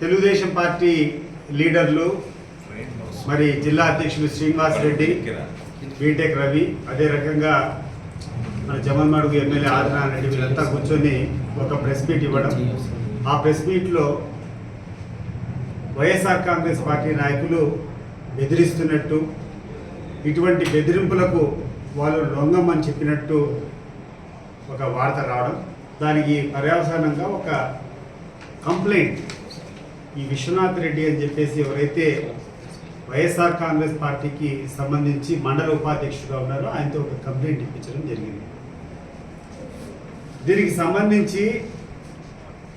Telugu Desam party లీడర్లు మరి జిల్లా అధ్యక్షులు శ్రీనివాస్ రెడ్డి బీటెక్ రవి అదే రకంగా మన జమన్మడుగు ఎమ్మెల్యే ఆదినారాయణ రెడ్డి వీళ్ళంతా కూర్చొని ఒక ప్రెస్ మీట్ ఇవ్వడం. ఆ ప్రెస్ మీట్లో వైఎస్ఆర్ కాంగ్రెస్ పార్టీ నాయకులు బెదిరిస్తున్నట్టు ఇటువంటి బెదిరింపులకు వాళ్ళు లొంగమని చెప్పినట్టు ఒక వార్త రావడం. దానికి పర్యవసానంగా ఒక కంప్లైంట్ ఈ విశ్వనాథ్ రెడ్డి అని చెప్పేసి ఎవరైతే వైఎస్ఆర్ కాంగ్రెస్ పార్టీకి సంబంధించి మండల ఉపాధ్యక్షుడుగా ఉన్నారో ఆయనతో ఒక కంప్లైంట్ ఇప్పించడం జరిగింది. దీనికి సంబంధించి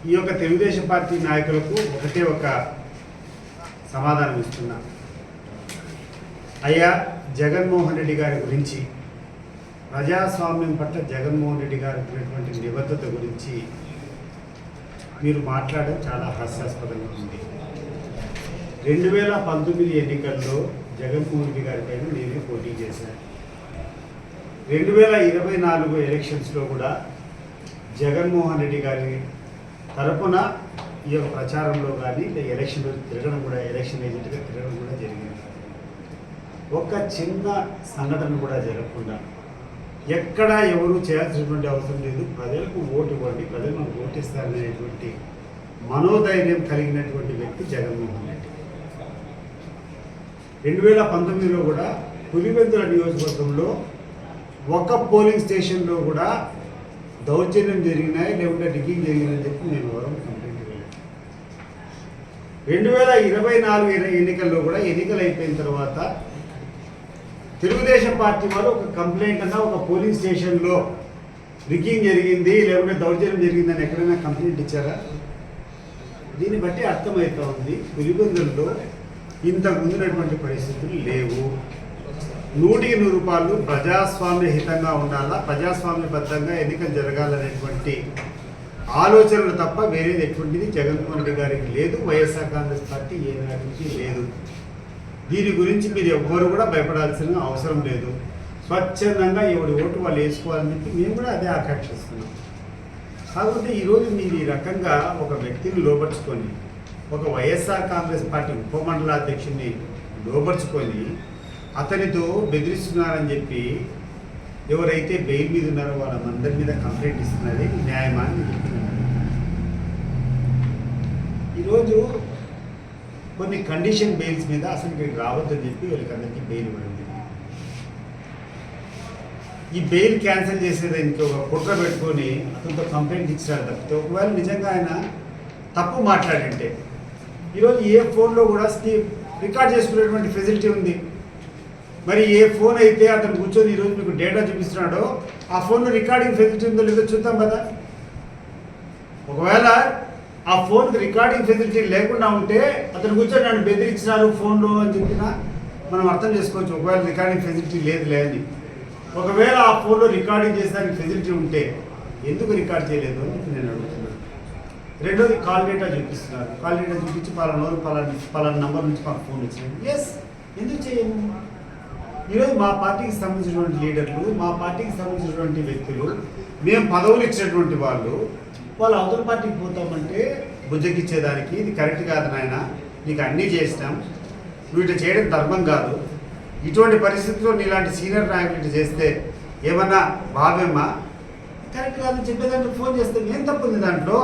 ఈ యొక్క తెలుగుదేశం పార్టీ నాయకులకు ఒకటే ఒక సమాధానం ఇస్తున్నా. అయ్యా జగన్మోహన్ రెడ్డి గారి గురించి ప్రజాస్వామ్యం పట్ల జగన్మోహన్ రెడ్డి గారికి ఉన్నటువంటి నిబద్ధత గురించి మీరు మాట్లాడడం చాలా హాస్యాస్పదంగా ఉంది. రెండు వేల పంతొమ్మిది ఎన్నికల్లో జగన్మోహన్ రెడ్డి గారి పైన నేనే పోటీ చేశాను. రెండు వేల ఇరవై నాలుగు ఎలక్షన్స్లో కూడా జగన్మోహన్ రెడ్డి గారి తరపున ఈ యొక్క ప్రచారంలో కానీ ఎలక్షన్ తిరగడం కూడా ఎలక్షన్ ఏజెంట్గా తిరగడం కూడా జరిగింది. ఒక చిన్న సంఘటన కూడా జరగకుండా ఎక్కడా ఎవరు చేయాల్సినటువంటి అవసరం లేదు. ప్రజలకు ఓటు ఇవ్వండి. ప్రజలు మనకు ఓటిస్తారనేటువంటి మనోధైర్యం కలిగినటువంటి వ్యక్తి జగన్మోహన్ రెడ్డి. రెండు వేల పంతొమ్మిదిలో కూడా పులివెందుల నియోజకవర్గంలో ఒక పోలింగ్ స్టేషన్లో కూడా దౌర్జన్యం జరిగినాయి. లేకుంటే డిగ్గింగ్ జరిగిందని చెప్పి నేను ఎవరం కంప్లైంట్ వెళ్ళాను రెండు వేల ఇరవై నాలుగు ఎన్నికల్లో కూడా ఎన్నికలు అయిపోయిన తర్వాత తెలుగుదేశం పార్టీ వాళ్ళు ఒక కంప్లైంట్ అన్న ఒక పోలింగ్ స్టేషన్లో రికింగ్ జరిగింది లేకుంటే దౌర్జన్యం జరిగిందని ఎక్కడైనా కంప్లైంట్ ఇచ్చారా? దీన్ని బట్టి అర్థమవుతా ఉంది పులిబొందుల్లో ఇంత ముందున్నటువంటి పరిస్థితులు లేవు. నూటికి నూరు రూపాయలు ప్రజాస్వామ్య హితంగా ఉండాలా? ప్రజాస్వామ్యబద్ధంగా ఎన్నికలు జరగాలనేటువంటి ఆలోచనలు తప్ప వేరేది ఎటువంటిది జగన్మోహన్ రెడ్డి గారికి లేదు. వైఎస్ఆర్ కాంగ్రెస్ పార్టీ ఏ నాటికి లేదు. దీని గురించి మీరు ఎవ్వరు కూడా భయపడాల్సిన అవసరం లేదు. స్వచ్ఛందంగా ఎవరి ఓటు వాళ్ళు వేసుకోవాలని చెప్పి మేము కూడా అదే ఆకాంక్షిస్తున్నాం. కాకపోతే ఈరోజు మీరు ఈ రకంగా ఒక వ్యక్తిని లోపరుచుకొని ఒక వైఎస్ఆర్ కాంగ్రెస్ పార్టీ ఉపమండలాధ్యక్షుడిని లోపరుచుకొని అతనితో బెదిరిస్తున్నారని చెప్పి ఎవరైతే బెయిల్ మీద ఉన్నారో వాళ్ళందరి మీద కంప్లైంట్ ఇస్తున్నది న్యాయమా అని చెప్తున్నారు. ఈరోజు కొన్ని కండిషన్ బెయిల్స్ మీద అసలు వీళ్ళు రావద్దని చెప్పి వీళ్ళకందరికీ బెయిల్ ఇవ్వడం ఈ బెయిల్ క్యాన్సిల్ చేసేది ఇంకొక కుట్ర పెట్టుకొని అతనితో కంప్లైంట్ ఇచ్చారు తప్పితే ఒకవేళ నిజంగా ఆయన తప్పు మాట్లాడంటే ఈరోజు ఏ ఫోన్లో కూడా స్టీ- రికార్డ్ చేసుకునేటువంటి ఫెసిలిటీ ఉంది. మరి ఏ ఫోన్ అయితే అతను కూర్చొని ఈరోజు మీకు డేటా చూపిస్తున్నాడో ఆ ఫోన్లో రికార్డింగ్ ఫెసిలిటీ ఉందో లేదో చూద్దాం కదా. ఒకవేళ ఆ ఫోన్కి రికార్డింగ్ ఫెసిలిటీ లేకుండా ఉంటే అతను కూర్చొని నన్ను బెదిరించినారు ఫోన్లో అని చెప్పిన మనం అర్థం చేసుకోవచ్చు ఒకవేళ రికార్డింగ్ ఫెసిలిటీ లేదు లేదని ఒకవేళ ఆ ఫోన్లో రికార్డింగ్ చేసేదానికి ఫెసిలిటీ ఉంటే ఎందుకు రికార్డ్ చేయలేదు అని నేను అడుగుతున్నాను. రెండోది కాల్ డేటా చూపిస్తున్నారు. కాల్ డేటా చూపించి పలానా రోజు పలానా పలానా నంబర్ నుంచి మాకు ఫోన్ వచ్చింది. ఎస్ ఎందుకు చేయము? ఈరోజు మా పార్టీకి సంబంధించినటువంటి లీడర్లు మా పార్టీకి సంబంధించినటువంటి వ్యక్తులు మేము పదవులు ఇచ్చినటువంటి వాళ్ళు వాళ్ళు అవతల పార్టీకి పోతామంటే బుజ్జగిచ్చేదానికి ఇది కరెక్ట్ కాదు నాయన నీకు అన్నీ చేసినాం నువ్వు ఇట్లా చేయడం ధర్మం కాదు. ఇటువంటి పరిస్థితుల్లో నీలాంటి సీనియర్ నాయకులు ఇట్లా చేస్తే ఏమన్నా భావ్యమా? కరెక్ట్ కాదని చెప్పేదాంట్లో ఫోన్ చేస్తే ఏం తప్పు ఉంది దాంట్లో.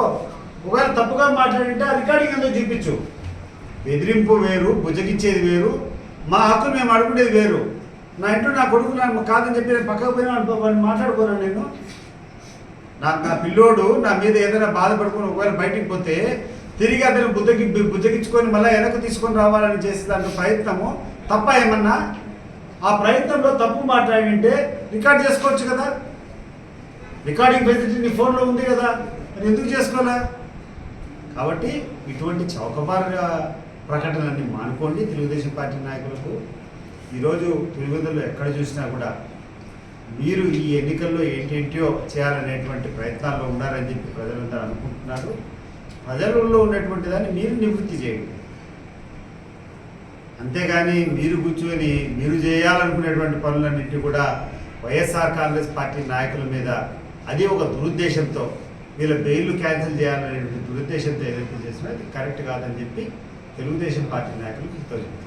ఒకవేళ తప్పుగా మాట్లాడింటే ఆ రికార్డింగ్ ఎందుకు చూపించు? బెదిరింపు వేరు బుజ్జగిచ్చేది వేరు మా హక్కులు మేము అడుగునేది వేరు. నా ఇంట్లో నా కొడుకు నాకు కాదని చెప్పి నేను పక్కకు పోయినా మాట్లాడుకోను నేను? నాకు నా పిల్లోడు నా మీద ఏదైనా బాధపడుకుని ఒకవేళ బయటికి పోతే తిరిగి అతను బుద్ధకి బుద్ధగించుకొని మళ్ళీ వెనక్కి తీసుకొని రావాలని చేసే దాంట్లో ప్రయత్నము. తప్ప ఏమన్నా? ఆ ప్రయత్నంలో తప్పు మాట్లాడింటే రికార్డ్ చేసుకోవచ్చు కదా. రికార్డింగ్ ఫెసిలిటీ నీ ఫోన్లో ఉంది కదా. మరి ఎందుకు చేసుకోలే కాబట్టి ఇటువంటి చౌకబారుగా ప్రకటనలన్నీ మానుకోండి. తెలుగుదేశం పార్టీ నాయకులకు ఈరోజు పులివెందుల్లో ఎక్కడ చూసినా కూడా మీరు ఈ ఎన్నికల్లో ఏంటేంటో చేయాలనేటువంటి ప్రయత్నాల్లో ఉన్నారని చెప్పి ప్రజలంతా అనుకుంటున్నారు. ప్రజలలో ఉన్నటువంటి దాన్ని మీరు నివృత్తి చేయండి. అంతేగాని మీరు కూర్చొని మీరు చేయాలనుకునేటువంటి పనులన్నింటినీ కూడా వైఎస్ఆర్ కాంగ్రెస్ పార్టీ నాయకుల మీద అది ఒక దురుద్దేశంతో వీళ్ళ బెయిల్ క్యాన్సిల్ చేయాలనే దురుద్దేశంతో ఏదైతే చేసినా అది కరెక్ట్ కాదని చెప్పి తెలుగుదేశం పార్టీ నాయకులు చెప్తున్నారు